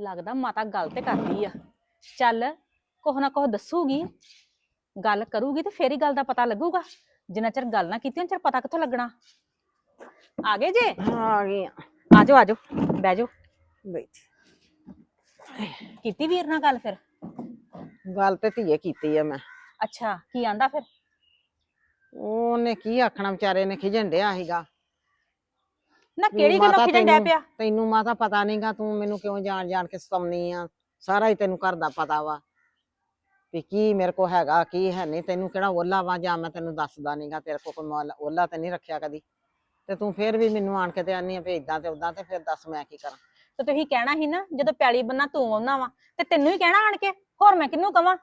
ਲੱਗਦਾ ਮਾਤਾ ਗੱਲ ਤੇ ਕਰਦੀ ਆ। ਚੱਲ ਕੁਛ ਨਾ ਕੁਛ ਦੱਸੂਗੀ। ਗੱਲ ਕਰੂਗੀ ਤੇ ਫੇਰ ਹੀ ਗੱਲ ਦਾ ਪਤਾ ਲੱਗੂਗਾ। ਜਿੰਨਾ ਚਿਰ ਗੱਲ ਨਾ ਕੀਤੀ ਉਹਨਾਂ ਚਿਰ ਪਤਾ ਕਿੱਥੋਂ ਲੱਗਣਾ। ਆ ਗਏ ਜੇ? ਆ ਗਈ ਆ। ਆਜੋ ਆਜੋ ਬਹਿ ਜਾਓ। ਬੈਠ ਕੀਤੀ ਵੀਰ ਨਾਲ ਗੱਲ ਫਿਰ? ਗੱਲ ਤੇ ਧੀਏ ਕੀਤੀ ਆ ਮੈਂ। ਅੱਛਾ ਕੀ ਆਂਦਾ ਫਿਰ? ਉਹਨੇ ਕੀ ਆਖਣਾ ਵਿਚਾਰੇ ਨੇ ਖਿਜਣ ਡਿਆ ਸੀਗਾ। ਨਾ ਕਿਹੜੀ ਗੱਲੋਂ ਖਿਜਣ ਡੈ ਪਿਆ? ਤੈਨੂੰ ਮਾਤਾ ਪਤਾ ਨਹੀਂਗਾ ਤੂੰ ਮੈਨੂੰ ਕਿਉਂ ਜਾਣ ਜਾਣ ਕੇ ਸਤਾਉਣੀ ਆ? ਸਾਰਾ ਹੀ ਤੈਨੂੰ ਘਰ ਦਾ ਪਤਾ ਵਾ। ਵੀ ਕੀ ਮੇਰੇ ਕੋ ਹੈਗਾ ਕੀ ਹੈ ਨਹੀਂ ਤੈਨੂੰ ਕਿਹੜਾ ਓਲਾ ਵਾ? ਜਾਂ ਮੈਂ ਤੈਨੂੰ ਦੱਸਦਾ ਨਹੀਂਗਾ ਤੇਰੇ ਕੋ ਕੋਈ ਓਲਾ ਤੇ ਨਹੀਂ ਰੱਖਿਆ ਕਦੀ। ਤੇ ਤੂੰ ਫੇਰ ਵੀ ਮੈਨੂੰ ਆਣ ਕੇ ਤੇ ਆਨੀ ਆ ਵੀ ਇਦਾਂ ਤੇ ਉਦਾਂ ਤੇ ਫਿਰ ਦੱਸ ਮੈਂ ਕੀ ਕਰਾਂ। ਤੇ ਤੁਸੀਂ ਕਹਿਣਾ ਸੀ ਨਾ ਜਦੋਂ ਪੈਲੀ ਬੰਨਾ ਤੂੰ ਆਉਣਾ ਵਾ ਤੇ ਤੈਨੂੰ ਹੀ ਕਹਿਣਾ ਆਣ ਕੇ ਹੋਰ ਮੈਂ ਕਿਹਨੂੰ ਕਵਾਂ?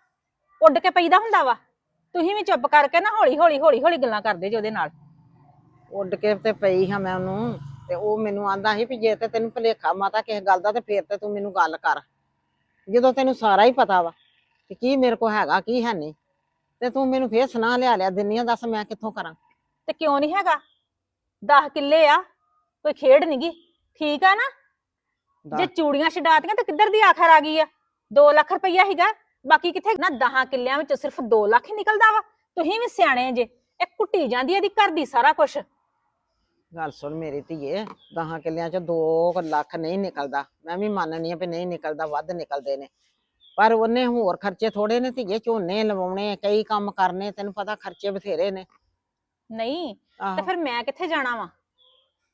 ਉੱਡ ਕੇ ਪਈਦਾ ਹੁੰਦਾ ਵਾ। ਤੁਸੀਂ ਵੀ ਚੁੱਪ ਕਰਕੇ ਨਾ ਹੌਲੀ ਹੌਲੀ ਹੌਲੀ ਹੌਲੀ ਗੱਲਾਂ ਕਰਦੇ ਜੇ ਉਹਦੇ ਨਾਲ। ਉੱਡ ਕੇ ਤੇ ਪਈ ਹਾਂ ਮੈਂ ਉਹਨੂੰ। ਤੇ ਉਹ ਮੈਨੂੰ ਆਂਦਾ ਸੀ ਵੀ ਜੇ ਤੇ ਤੈਨੂੰ ਭੁਲੇਖਾ ਮਾਤਾ ਕਿਸੇ ਗੱਲ ਦਾ ਤੇ ਫੇਰ ਤੇ ਤੂੰ ਮੈਨੂੰ ਗੱਲ ਕਰ। ਜਦੋਂ ਤੈਨੂੰ ਸਾਰਾ ਹੀ ਪਤਾ ਵਾ ਕਿ ਕੀ ਮੇਰੇ ਕੋ ਹੈਗਾ ਕੀ ਹੈ ਨਹੀਂ ਤੇ ਤੂੰ ਮੈਨੂੰ ਫੇਰ ਸੁਣਾ ਲਿਆ ਲਿਆ ਦਿੰਨੀ ਆ ਦੱਸ ਮੈਂ ਕਿੱਥੋਂ ਕਰਾਂ? ਤੇ ਕਿਉਂ ਨਹੀਂ ਹੈਗਾ? 10 ਕਿੱਲੇ ਆ ਕੋਈ ਖੇਡ ਨਹੀਂਗੀ ਠੀਕ ਆ ਨਾ? ਜੇ। ਚੂੜੀਆਂ ਛਡਾਤੀਆਂ ਤੇ ਕਿੱਧਰ ਦੀ ਆਖਰ ਆ ਗਈ ਆ? 2 ਲੱਖ ਰੁਪਈਆ ਹੈਗਾ ਬਾਕੀ ਕਿੱਥੇ? ਨਾ 10 ਕਿੱਲਿਆਂ ਵਿੱਚ ਸਿਰਫ 2 ਲੱਖ ਹੀ ਨਿਕਲਦਾ ਵਾ ਤੁਸੀਂ ਵੀ ਸਿਆਣੇ ਜੇ ਇਹ ਕੁੱਟੀ ਜਾਂਦੀ ਆ ਇਹਦੀ ਘਰ ਦੀ ਸਾਰਾ ਕੁਝ ਗੱਲ ਸੁਣ ਮੇਰੀ ਧੀਏ ਦਹਾਂ ਕਿੱਲਿਆਂ ਚ 2 ਲੱਖ ਨਹੀਂ ਨਿਕਲਦਾ। ਮੈਂ ਵੀ ਮੰਨਨੀ ਆ ਵੀ ਨਹੀਂ ਨਿਕਲਦਾ ਵੱਧ ਨਿਕਲਦੇ ਨੇ। ਪਰ ਉਹਨੇ ਹੋਰ ਖਰਚੇ ਥੋੜੇ ਨੇ ਧੀਏ ਝੋਨੇ ਲਵਾਉਣੇ ਕਈ ਕੰਮ ਕਰਨੇ ਤੈਨੂੰ ਪਤਾ ਖਰਚੇ ਬਥੇਰੇ ਨੇ। ਨਹੀਂ ਤੇ ਫਿਰ ਮੈਂ ਕਿੱਥੇ ਜਾਣਾ ਵਾ?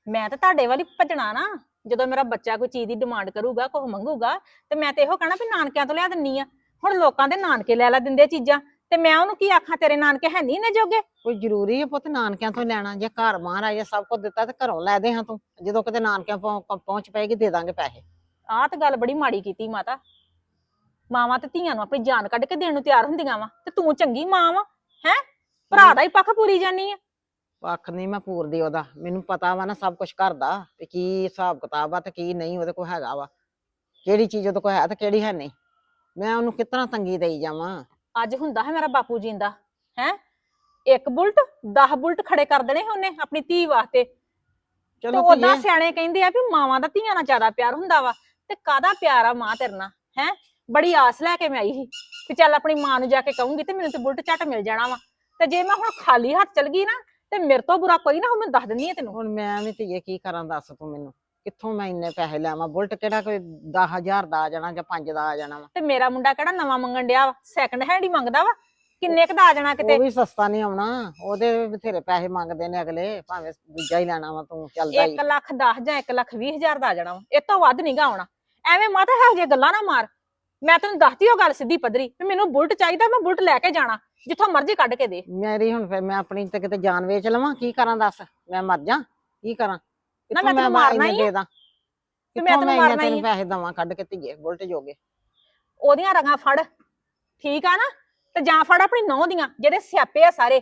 ਮੈਂ ਤਾਂ ਤੁਹਾਡੇ ਵਾਲੀ ਭੱਜਣਾ ਨਾ। ਜਦੋਂ ਮੇਰਾ ਬੱਚਾ ਕੋਈ ਚੀਜ਼ ਦੀ ਡਿਮਾਂਡ ਕਰੂਗਾ ਕੁਝ ਮੰਗੂਗਾ ਤੇ ਮੈਂ ਤੇ ਇਹੋ ਕਹਣਾ ਵੀ ਨਾਨਕਿਆਂ ਤੋਂ ਲਿਆ ਦਿੰਨੀ ਆ। ਹੁਣ ਲੋਕਾਂ ਦੇ ਨਾਨਕੇ ਲੈ ਲੈ ਦਿੰਦੇ ਚੀਜ਼ਾਂ। ਤੇ ਮੈਂ ਉਹਨੂੰ ਕੀ ਆਖਾਂ ਤੇਰੇ ਨਾਨਕੇ ਹੈ ਨਹੀਂ ਨੇ ਜੋਗੇ? ਕੋਈ ਜ਼ਰੂਰੀ ਹੈ ਪੁੱਤ ਨਾਨਕਿਆਂ ਤੋਂ ਲੈਣਾ ਜੇ ਘਰ ਮਹਾਰਾਜ ਸਭ ਕੁਝ ਦਿੱਤਾ ਤੇ ਘਰੋਂ ਲੈ ਦੇ ਹਾਂ ਤੂੰ। ਜਦੋਂ ਕਿਤੇ ਨਾਨਕਿਆਂ ਪਹੁੰ- ਪਹੁੰ- ਪਹੁੰਚ ਪਏਗੀ ਦੇ ਦਾਂਗੇ ਪੈਸੇ। ਆਹ ਤਾਂ ਗੱਲ ਬੜੀ ਮਾੜੀ ਕੀਤੀ ਮਾਤਾ। ਮਾਵਾਂ ਤੇ ਧੀਆਂ ਨੂੰ ਆਪਣੀ ਜਾਨ ਕੱਢ ਕੇ ਦੇਣ ਨੂੰ ਤਿਆਰ ਹੁੰਦੀਆਂ ਵਾ ਤੇ ਤੂੰ ਚੰਗੀ ਮਾਂ ਵਾ ਹੈ? ਭਰਾ ਦਾ ਹੀ ਪੱਖ ਪੂਰੀ ਜਾਨੀ ਆ। ਪੱਖ ਨਹੀਂ ਮੈਂ ਪੂਰਦੀ ਉਹਦਾ। ਮੈਨੂੰ ਪਤਾ ਵਾ ਨਾ ਸਭ ਕੁਝ ਘਰ ਦਾ ਤੇ ਕੀ ਹਿਸਾਬ ਕਿਤਾਬ ਆ ਤੇ ਕੀ ਨਹੀਂ ਉਹਦੇ ਕੋਲ ਹੈਗਾ ਵਾ। ਕਿਹੜੀ ਚੀਜ਼ ਉਹਦੇ ਕੋਲ ਹੈ ਤੇ ਕਿਹੜੀ ਹੈ ਨਹੀਂ। ਮੈਂ ਉਹਨੂੰ ਕਿਤਨਾ ਤੰਗੀ ਦੇਈ ਜਾਵਾਂ? ਅੱਜ ਹੁੰਦਾ ਹੈ ਮੇਰਾ ਬਾਪੂ ਜੀਂਦਾ ਹੈ? ਇੱਕ ਬੁਲਟ 10 ਬੁਲਟ ਖੜੇ ਕਰ ਦੇਣੇ ਉਹਨੇ ਆਪਣੀ ਧੀ ਵਾਸਤੇ। ਤੇ ਚਲੋ ਧੀਏ, ਸਿਆਣੇ ਕਹਿੰਦੇ ਆ ਵੀ ਮਾਵਾਂ ਦਾ ਧੀਆਂ ਨਾਲ ਜ਼ਿਆਦਾ ਪਿਆਰ ਹੁੰਦਾ ਵਾ। ਤੇ ਕਾਦਾ ਪਿਆਰ ਆ ਮਾਂ ਤੇਰੇ ਨਾਲ ਹੈ? ਬੜੀ ਆਸ ਲੈ ਕੇ ਮੈਂ ਆਈ ਸੀ ਕਿ ਚੱਲ ਆਪਣੀ ਮਾਂ ਨੂੰ ਜਾ ਕੇ ਕਹੂੰਗੀ ਤੇ ਮੈਨੂੰ ਤੇ ਬੁਲਟ ਝੱਟ ਮਿਲ ਜਾਣਾ ਵਾ। ਤੇ ਜੇ ਮੈਂ ਹੁਣ ਖਾਲੀ ਹੱਥ ਚਲ ਗਈ ਨਾ ਤੇ ਮੇਰੇ ਤੋਂ ਬੁਰਾ ਕੋਈ ਨਾ ਹੋ ਮੈਂ ਦੱਸ ਦਿੰਦੀ ਆ ਤੈਨੂੰ। ਹੁਣ ਮੈਂ ਵੀ ਧੀਏ ਕੀ ਕਰਾਂ ਦੱਸ ਤੂੰ ਮੈਨੂੰ। ਕਿੱਥੋਂ ਮੈਂ ਇੰਨੇ ਪੈਸੇ ਲਿਆਵਾਂ? ਬੁਲਟ ਕਿਹੜਾ ਕੋਈ 10000 ਦਾ ਆ ਜਾਣਾ ਜਾਂ 5 ਦਾ ਆ ਜਾਣਾ ਵਾ? ਤੇ ਮੇਰਾ ਮੁੰਡਾ ਕਿਹੜਾ ਨਵਾਂ ਮੰਗਣ ਡਿਆ ਵਾ? ਸੈਕੰਡ ਹੈਂਡ ਹੀ ਮੰਗਦਾ ਵਾ? ਕਿੰਨੇ ਕੁ ਦਾ ਆ ਜਾਣਾ ਕਿਤੇ? ਉਹ ਵੀ ਸਸਤਾ ਨਹੀਂ ਆਉਣਾ। ਉਹਦੇ ਵੀ ਬਥੇਰੇ ਪੈਸੇ ਮੰਗਦੇ ਨੇ ਅਗਲੇ। ਭਾਵੇਂ ਦੂਜਾ ਹੀ ਲੈਣਾ ਵਾ ਤੂੰ ਚੱਲਦਾ ਹੀ 1 ਲੱਖ 10 ਜਾਂ 1 ਲੱਖ 20 ਹਜ਼ਾਰ ਦਾ ਆ ਜਾਣਾ ਵਾ। ਇਹ ਤੋਂ ਵੱਧ ਨਹੀਂਗਾ ਆਉਣਾ। ਐਵੇਂ ਮਾਤਾ ਇਹੋ ਜਿਹੀਆਂ ਗੱਲਾਂ ਨਾ ਮਾਰ। ਮੈਂ ਤੈਨੂੰ ਦੱਸਦੀ ਉਹ ਗੱਲ ਸਿੱਧੀ ਪੱਧਰੀ। ਵੀ ਮੈਨੂੰ ਬੁਲਟ ਚਾਹੀਦਾ ਮੈਂ ਬੁਲਟ ਲੈ ਕੇ ਜਾਣਾ। ਜਿੱਥੋਂ ਮਰਜ਼ੀ ਕੱਢ ਕੇ ਦੇ। ਮੇਰੀ ਹੁਣ ਫਿਰ ਮੈਂ ਆਪਣੀ ਤੇ ਕਿਤੇ ਜਾਨ ਵੇਚ ਲਵਾਂ। ਕੀ ਕਰਾਂ ਦੱਸ? ਮੈਂ ਮਰ ਜਾ। ਕੀ ਕਰਾਂ? ਕਿੱਥੋਂ ਮੈਂ ਤੈਨੂੰ ਮਾਰਨਾ ਹੀ ਆ। ਦੇ ਦਾਂ? ਤੇ ਮੈਂ ਤੈਨੂੰ ਮਾਰਨਾ ਹੀ। ਪੈਸੇ ਦਵਾਂ ਕੱਢ ਕੇ ਧੀਏ ਬੁਲਟ ਜੋਗੇ। ਉਹਦੀਆਂ ਰਗਾਂ ਫੜ। ਠੀਕ ਆ ਨਾ? ਤੇ ਜਾਂ ਫੜ ਆਪਣੀ ਨੌਂ ਦੀਆਂ ਜਿਹੜੇ ਸਿਆਪੇ ਆ ਸਾਰੇ।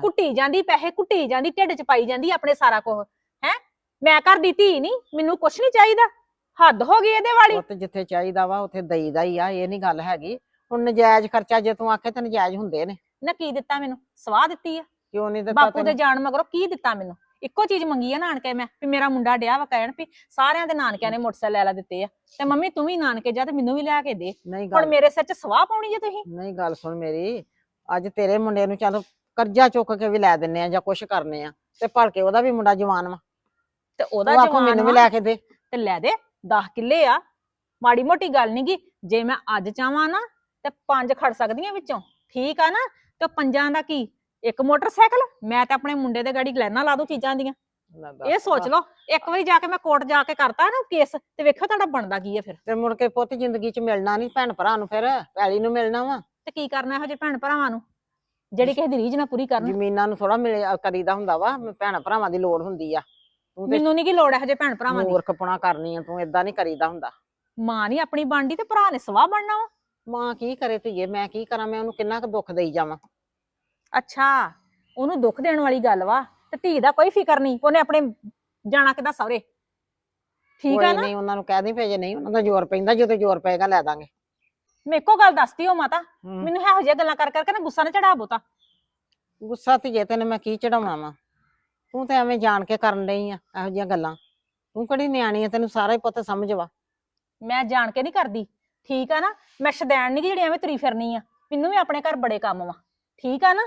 ਕੁੱਟੀ ਜਾਂਦੀ ਪੈਸੇ ਕੁੱਟੀ ਜਾਂਦੀ ਢਿੱਡ 'ਚ ਪਾਈ ਜਾਂਦੀ ਆਪਣੇ ਸਾਰਾ ਕੁਝ ਹੈ? ਮੈਂ ਘਰ ਦੀ ਧੀ ਨਹੀਂ ਮੈਨੂੰ ਕੁਛ ਨਹੀਂ ਚਾਹੀਦਾ। ਹੱਦ ਹੋ ਗਈ ਇਹਦੇ ਵਾਲੀ। ਪੁੱਤ ਜਿੱਥੇ ਚਾਹੀਦਾ ਵਾ ਉੱਥੇ ਦਈਦਾ ਹੀ ਆ ਇਹ ਨਹੀਂ ਗੱਲ ਹੈਗੀ। ਹੁਣ ਨਜਾਇਜ਼ ਖਰਚਾ ਜੇ ਤੂੰ ਆਖੇ ਤਾਂ ਨਜਾਇਜ਼ ਹੁੰਦੇ ਨੇ। ਨਾ ਕੀ ਦਿੱਤਾ ਮੈਨੂੰ? ਸਵਾਹ ਦਿੱਤੀ ਆ। ਕਿਉਂ ਨਹੀਂ ਦਿੱਤਾ ਬਾਪੂ ਦੇ ਜਾਣ ਮਗਰੋਂ ਕੀ ਦਿੱਤਾ ਮੈਨੂੰ? ਇੱਕੋ ਚੀਜ਼ ਮੰਗੀ ਆ ਨਾਨਕੇ ਮੈਂ ਵੀ ਮੇਰਾ ਮੁੰਡਾ ਡਿਆ ਵਾ ਕਹਿਣ ਵੀ ਸਾਰਿਆਂ ਦੇ ਨਾਨਕਿਆਂ ਨੇ ਮੋਟਰਸਾਈਕਲ ਲੈ ਲਾ ਦਿੱਤੇ ਆ। ਤੇ ਮੰਮੀ ਤੂੰ ਵੀ ਨਾਨਕੇ ਜਾ ਤੇ ਮੈਨੂੰ ਵੀ ਲੈ ਕੇ ਦੇ। ਨਹੀਂ ਹੁਣ ਗੱਲ ਮੇਰੇ ਸਿਰ 'ਚ ਸਵਾਹ ਪਾਉਣੀ ਜੇ ਤੁਸੀਂ? ਨਹੀਂ ਗੱਲ ਸੁਣ ਮੇਰੀ ਅੱਜ ਤੇਰੇ ਮੁੰਡੇ ਨੂੰ ਚੱਲ ਕਰਜ਼ਾ ਚੁੱਕ ਕੇ ਵੀ ਲੈ ਦਿੰਨੇ ਆ ਜਾਂ ਕੁਛ ਕਰਨੇ ਆ ਤੇ ਭਲਕੇ ਉਹਦਾ ਵੀ ਮੁੰਡਾ ਜਵਾਨ ਵਾ। ਤੇ ਉਹਦਾ ਉਹ ਜਵਾਨ ਮੈਨੂੰ ਵੀ ਲੈ ਕੇ ਦੇ। ਤੇ ਲੈ ਦੇ 10 ਕਿੱਲੇ ਆ। ਮਾੜੀ ਮੋਟੀ ਗੱਲ ਨੀ ਗੀ ਜੇ ਮੈਂ ਅੱਜ ਚਾਹਾਂ ਨਾ ਤੇ ਪੰਜ ਖੜ ਸਕਦੀਆਂ ਵਿੱਚੋਂ। ਠੀਕ ਆ ਨਾ ਤੇ ਪੰਜਾਂ ਦਾ ਕੀ? ਇੱਕ ਮੋਟਰਸਾਈਕਲ ਮੈਂ ਤੇ ਆਪਣੇ ਮੁੰਡੇ ਦੇ ਗਾੜੀ ਲੈਣਾ ਲਾ ਦੂੰ ਚੀਜ਼ਾਂ ਦੀਆਂ। ਲੈ ਦੱਸ। ਇਹ ਸੋਚ ਲਓ ਇੱਕ ਵਾਰੀ ਜਾ ਕੇ ਮੈਂ ਕੋਰਟ ਜਾ ਕੇ ਕਰਤਾ ਨਾ ਕੇਸ ਤੇ ਵੇਖੋ ਤੁਹਾਡਾ ਬਣਦਾ ਕੀ ਆ ਫਿਰ। ਤੇ ਮੁੜ ਕੇ ਪੁੱਤ ਜ਼ਿੰਦਗੀ 'ਚ ਮਿਲਣਾ ਨਹੀਂ ਭੈਣ ਭਰਾ ਨੂੰ ਫਿਰ ਪੈਲੀ ਨੂੰ ਮਿਲਣਾ ਵਾ। ਤੇ ਕੀ ਕਰਨਾ ਇਹੋ ਜਿਹੇ ਭੈਣ ਭਰਾਵਾਂ ਨੂੰ? ਜਿਹੜੀ ਕਿਸੇ ਦੀ ਰੀਝ ਨਾ ਪੂਰੀ ਕਰਨ। ਜ਼ਮੀਨਾਂ ਨੂੰ ਥੋੜਾ ਮਿਲ ਕਰੀਦਾ ਹੁੰਦਾ ਵਾ ਭੈਣ ਭਰਾਵਾਂ ਦੀ ਲੋੜ ਹੁੰਦੀ ਆ। ਤੂੰ ਤੇ ਮੈਨੂੰ ਨਹੀਂ ਕੀ ਲੋੜ ਇਹੋ ਜਿਹੇ ਭੈਣ ਭਰਾਵਾਂ ਦੀ। ਮੂਰਖਪਣਾ ਕਰਨੀ ਆ ਤੂੰ ਏਦਾਂ ਨਹੀਂ ਕਰੀਦਾ ਹੁੰਦਾ। ਮਾਂ ਨਹੀਂ ਆਪਣੀ ਬਾਂਡੀ ਤੇ ਭਰਾ ਨੇ ਸਵਾਹ ਬਣਨਾ ਵਾ। ਮਾਂ ਕੀ ਕਰੇ ਧੀਏ ਮੈਂ ਕੀ ਕਰਾਂ ਮੈਂ ਉਹਨੂੰ ਕਿੰਨਾ ਕੁ ਦੁੱਖ ਦੇਈ ਜਾਵਾਂ। ਅੱਛਾ ਉਹਨੂੰ ਦੁੱਖ ਦੇਣ ਵਾਲੀ ਗੱਲ ਵਾ ਤੇ ਧੀ ਦਾ ਕੋਈ ਫਿਕਰ ਨਹੀਂ ਉਹਨੇ ਆਪਣੇ ਜਾਣਾ ਕਿਦਾ ਸਹੁਰੇ? ਠੀਕ ਆ ਕੋਈ ਨਾ? ਨਹੀਂ ਉਹਨਾਂ ਨੂੰ ਕਹਿ ਦੇ ਭੇਜੇ ਨਹੀਂ ਉਹਨਾਂ ਦਾ ਜ਼ੋਰ ਪੈਂਦਾ ਜਦੋਂ ਜ਼ੋਰ ਪਏਗਾ ਲੈ ਦਾਂਗੇ। ਮੇਰੇ ਕੋ ਗੱਲ ਦੱਸਦੀ ਹੋ ਮਾਤਾ ਹਮ। ਮੈਨੂੰ ਇਹੋ ਜਿਹੀਆਂ ਗੱਲਾਂ ਕਰ ਕਰਕੇ ਨਾ ਗੁੱਸਾ ਨਾ ਚੜਾ ਬੋਤਾ ਗੁੱਸਾ ਧੀਏ ਤੈਨੂੰ ਮੈਂ ਕੀ ਚੜਾਉਣਾ ਵਾ? ਤੂੰ ਤੇ ਐਵੇਂ ਜਾਣ ਕੇ ਕਰਨ ਡਈ ਆ ਇਹੋ ਜਿਹੀਆਂ ਗੱਲਾਂ। ਤੂੰ ਕਿਹੜੀ ਨਿਆਣੀ ਆ ਤੈਨੂੰ ਸਾਰਾ ਹੀ ਪੁੱਤ ਸਮਝ ਵਾ। ਮੈਂ ਜਾਣ ਕੇ ਨਹੀਂ ਕਰਦੀ ਠੀਕ ਆ ਨਾ? ਮੈਂ ਸ਼ਦੈਣ ਨਹੀਂ ਜਿਹੜੀ ਐਵੇਂ ਤੁਰੀ ਫਿਰਨੀ ਆ। ਮੈਨੂੰ ਵੀ ਆਪਣੇ ਘਰ ਬੜੇ ਕੰਮ ਵਾ ਠੀਕ ਆ ਨਾ?